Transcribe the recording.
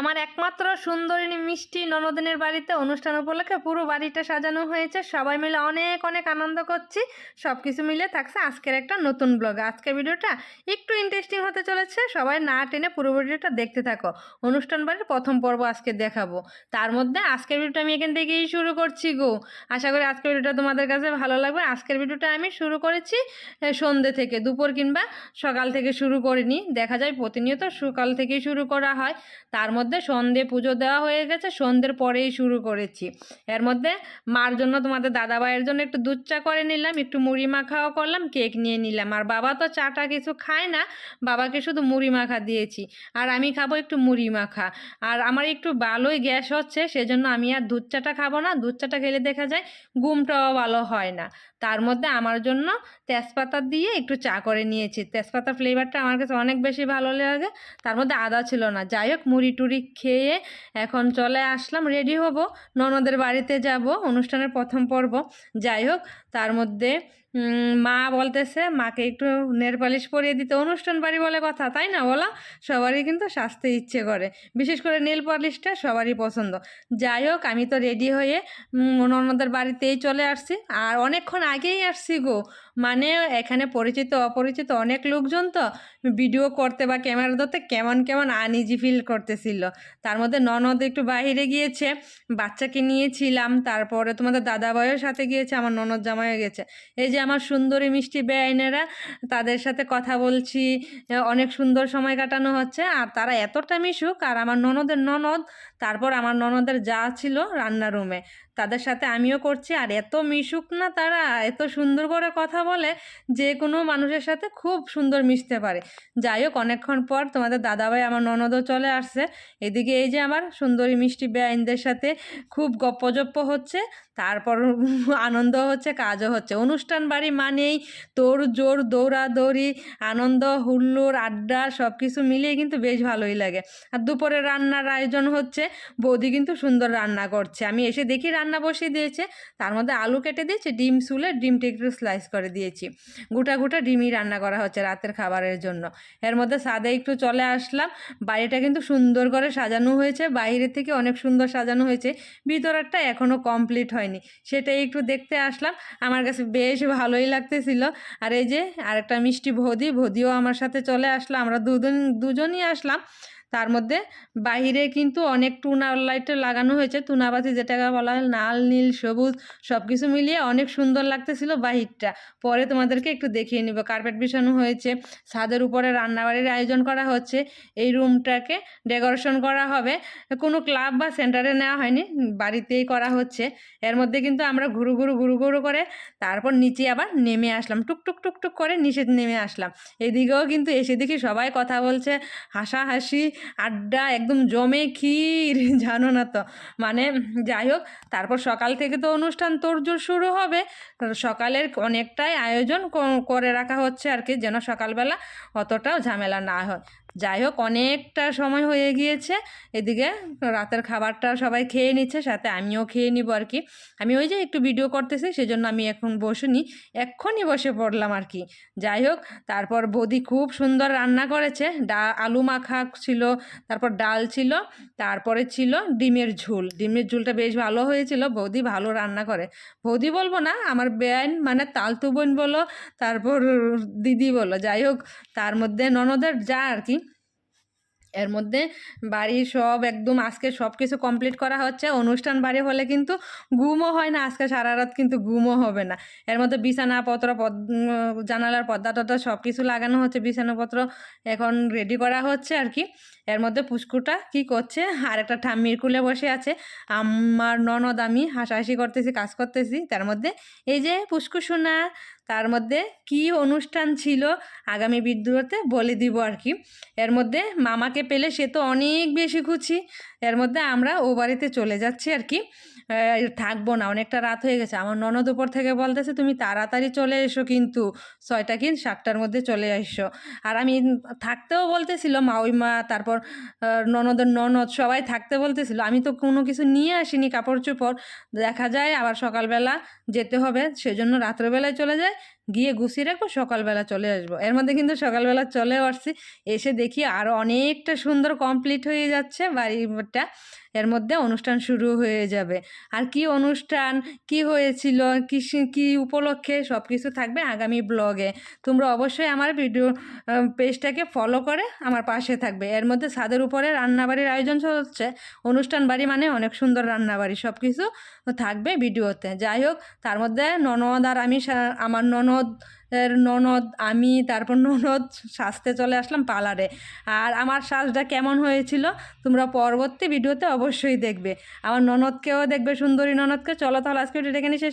আমার একমাত্র সুন্দরিনী মিষ্টি ননদিনের বাড়িতে অনুষ্ঠান উপলক্ষে পুরো বাড়িটা সাজানো হয়েছে। সবাই মিলে অনেক অনেক আনন্দ করছি। সব কিছু মিলে থাকছে আজকের একটা নতুন ব্লগ। আজকের ভিডিওটা একটু ইন্টারেস্টিং হতে চলেছে। সবাই না টেনে পুরো ভিডিওটা দেখতে থাকো। অনুষ্ঠান বাড়ির প্রথম পর্ব আজকে দেখাবো। তার মধ্যে আজকের ভিডিওটা আমি এখান থেকেই শুরু করছি গো। আশা করি আজকের ভিডিওটা তোমাদের কাছে ভালো লাগবে। আজকের ভিডিওটা আমি শুরু করেছি সন্ধ্যে থেকে। দুপুর কিংবা সকাল থেকে শুরু করিনি। দেখা যায় প্রতিনিয়ত সকাল থেকেই শুরু করা হয়। তার মধ্যে সন্ধে পুজো দেওয়া হয়ে গেছে, সন্ধ্যের পরেই শুরু করেছি। এর মধ্যে মার জন্য তোমাদের দাদা ভাইয়ের জন্য একটু দুধ চা করে নিলাম, একটু মুড়ি মাখাও করলাম, কেক নিয়ে নিলাম। আর বাবা তো চাটা কিছু খায় না, বাবাকে শুধু মুড়ি মাখা দিয়েছি। আর আমি খাব একটু মুড়ি মাখা। আর আমার একটু ভালোই গ্যাস হচ্ছে, সেজন্য আমি আর দুধ চাটা খাব না। দুধ চাটা খেলে দেখা যায় ঘুমটাও ভালো হয় না। তার মধ্যে আমার জন্য তেজপাতা দিয়ে একটু চা করে নিয়েছি। তেজপাতা ফ্লেভারটা আমার কাছে অনেক বেশি ভালো লাগে, তার মধ্যে আদা ছিল না। যাই হোক মুড়ি টুড়ি খেয়ে এখন চলে আসলাম রেডি হব। ননদের বাড়িতে যাব, অনুষ্ঠানের প্রথম পর্ব। যাই হোক, তার মধ্যে মা বলতেছে, মাকে একটু নেল পালিশ পরিয়ে দিতে অনুষ্ঠান বাড়ি বলে কথা, তাই না বলো? সবারই কিন্তু সাজতে ইচ্ছে করে। বিশেষ করে নেল পালিশটা সবারই পছন্দ। যাই হোক, আমি তো রেডি হয়ে ননদের বাড়িতেই চলে আসছি। আর অনেকক্ষণ আগেই আসছি গো। মানে এখানে পরিচিত, অপরিচিত অনেক লোকজন তো, ভিডিও করতে বা ক্যামেরা ধরতে কেমন কেমন আনইজি ফিল করতেছিল। তার মধ্যে ননদ একটু বাইরে গিয়েছে, বাচ্চাকে নিয়েছিলাম। তারপরে তোমাদের দাদা ভাইয়ের সাথে গিয়েছে, আমার ননদ জামাইও গেছে। এই যে আমার সুন্দরী মিষ্টি বেআইনেরা, তাদের সাথে কথা বলছি, অনেক সুন্দর সময় কাটানো হচ্ছে, আর তারা এতটা মিশুক, আর আমার ননদের ননদ, তারপর আমার ননদের যা ছিল রান্না রুমে। তাদের সাথে আমিও করছি। আর এত মিশুক না তারা, এত সুন্দর করে কথা বলে, যে কোনো মানুষের সাথে খুব সুন্দর মিশতে পারে। যাই হোক, অনেকক্ষণ পর তোমাদের দাদাভাই আমার ননদও চলে আসছে। এদিকে এই যে আমার সুন্দরী মিষ্টি বেআইনদের সাথে খুব গপ্পজপ্প হচ্ছে, তারপর আনন্দ হচ্ছে, কাজও হচ্ছে। অনুষ্ঠান বাড়ি মানেই তোর জোর দৌড়াদৌড়ি, আনন্দ, হুল্লোড়, আড্ডা সব কিছু মিলিয়ে কিন্তু বেশ ভালোই লাগে। আর দুপুরে রান্নার আয়োজন হচ্ছে, বৌদি কিন্তু সুন্দর রান্না করছে। আমি এসে দেখি রান্না বসিয়ে দিয়েছে, তার মধ্যে আলু কেটে দিয়েছে, ডিম সুলে ডিমটা একটু স্লাইস করে দিয়েছি। গোটা গোটা ডিমই রান্না করা হচ্ছে রাতের খাবারের জন্য। এর মধ্যে সাদে একটু চলে আসলাম, বাড়িটা কিন্তু সুন্দর করে সাজানো হয়েছে, বাইরে থেকে অনেক সুন্দর সাজানো হয়েছে ভিতরেরটা এখনও কমপ্লিট হয়নি। সেটাই একটু দেখতে আসলাম, আমার কাছে বেশ ভালোই লাগতেছিল। আর এই যে আরেকটা মিষ্টি ভদি, ভদিও আমার সাথে চলে আসলো, আমরা দুজন দুজনই আসলাম। তার মধ্যে বাহিরে কিন্তু অনেক টুনা লাইট লাগানো হয়েছে। টুনাবাতি যেটাকে বলা হয় লাল, নীল, সবুজ সব কিছু মিলিয়ে অনেক সুন্দর লাগতেছিল বাহিরটা। পরে তোমাদেরকে একটু দেখিয়ে নিব। কার্পেট বিছানো হয়েছে, ছাদের উপরে রান্নাবাড়ির আয়োজন করা হচ্ছে, এই রুমটাকে ডেকোরেশন করা হবে। কোনো ক্লাব বা সেন্টারে নেওয়া হয়নি, বাড়িতেই করা হচ্ছে। এর মধ্যে কিন্তু আমরা ঘুরু ঘুরু ঘুরু ঘুরু করে তারপর নিচে আবার নেমে আসলাম। টুক টুক করে নিচে নেমে আসলাম। এদিকেও কিন্তু এসে দেখি সবাই কথা বলছে, হাসাহাসি আড্ডা একদম জমে ক্ষীর, জানো না তো। মানে যাই হোক, তারপর সকাল থেকে তো অনুষ্ঠান তোরজোর শুরু হবে। সকালের অনেকটাই আয়োজন করে রাখা হচ্ছে আর কি, যেন সকালবেলা অতটাও ঝামেলা না হয়। যাই হোক, অনেকটা সময় হয়ে গিয়েছে। এদিকে রাতের খাবারটা সবাই খেয়ে নিচ্ছে, সাথে আমিও খেয়ে নিব আর কি। আমি ওই যে একটু ভিডিও করতেছি, সেজন্য আমি এখন বসিনি, এক্ষুনি বসে পড়লাম আর কি। যাই হোক, তারপর বৌদি খুব সুন্দর রান্না করেছে। ডা, আলু মাখা ছিল, তারপর ডাল ছিল, তারপরে ছিল ডিমের ঝোল। ডিমের ঝোলটা বেশ ভালো হয়েছিল, বৌদি ভালো রান্না করে। বৌদি বলব না, আমার বেআইন মানে তালতু বোন বলো, তারপর দিদি বলো। যাই হোক, তার মধ্যে ননদের যা আর কি এর মধ্যে বাড়ি সব একদম আজকে সব কিছু কমপ্লিট করা হচ্ছে। অনুষ্ঠান বাড়ি হলে কিন্তু ঘুমও হয় না, আজকে সারা রাত কিন্তু ঘুমও হবে না। এর মধ্যে বিছানাপত্র, পদ জানালার পর্দা টর্দা সব কিছু লাগানো হচ্ছে, বিছানাপত্র এখন রেডি করা হচ্ছে আর কি। এর মধ্যে পুষ্কুটা কি করছে? আর একটা ঠাম্মির কুলে বসে আছে। আমার ননদ, আমি হাসাহাসি করতেছি, কাজ করতেছি। তার মধ্যে এই যে পুষ্কু সোনা, তার মধ্যে কি অনুষ্ঠান ছিল আগামী বিদ্যুতে বলে দিব আর কি। এর মধ্যে মামাকে পেলে সে তো অনেক বেশি খুশি। এর মধ্যে আমরা ও বাড়িতে চলে যাচ্ছি আর কি। থাকব না, অনেকটা রাত হয়ে গেছে। আমার ননদ উপর থেকে বলতেছে, তুমি তাড়াতাড়ি চলে এসো কিন্তু, ছয়টা কি সাতটার মধ্যে চলে এসো। আর আমি থাকতেও বলতেছিল মা ওই মা তারপর আহ, ননদের ননদ সবাই থাকতে বলতেছিল। আমি তো কোনো কিছু নিয়ে আসিনি কাপড় চোপড়। দেখা যায় আবার সকালবেলা যেতে হবে সেজন্য রাত্রেবেলায় চলে যায়। গিয়ে গুছিয়ে রাখব, সকালবেলা চলে আসব। এর মধ্যে কিন্তু সকালবেলা চলে আসছি। এসে দেখি আরও অনেকটা সুন্দর কমপ্লিট হয়ে যাচ্ছে বাড়িটা। এর মধ্যে অনুষ্ঠান শুরু হয়ে যাবে। আর কি অনুষ্ঠান, কি হয়েছিল, কি কি উপলক্ষে সব কিছু থাকবে আগামী ব্লগে তোমরা অবশ্যই আমার ভিডিও পেজটাকে ফলো করে আমার পাশে থাকবে। এর মধ্যে ছাদের উপরে রান্নাবাড়ির আয়োজন হচ্ছে অনুষ্ঠান বাড়ি মানে অনেক সুন্দর রান্নাবাড়ি। সব কিছু থাকবে ভিডিওতে যাই হোক, তার মধ্যে ননদ আর আমি আমার ননদ এর ননদ, আমি, তারপর ননদ, সাজতে চলে আসলাম পার্লারে। আর আমার সাজটা কেমন হয়েছিল তোমরা পরবর্তী ভিডিওতে অবশ্যই দেখবে। আমার ননদকেও দেখবে, সুন্দরী ননদকে। চলো তাহলে আজকে এখানে শেষ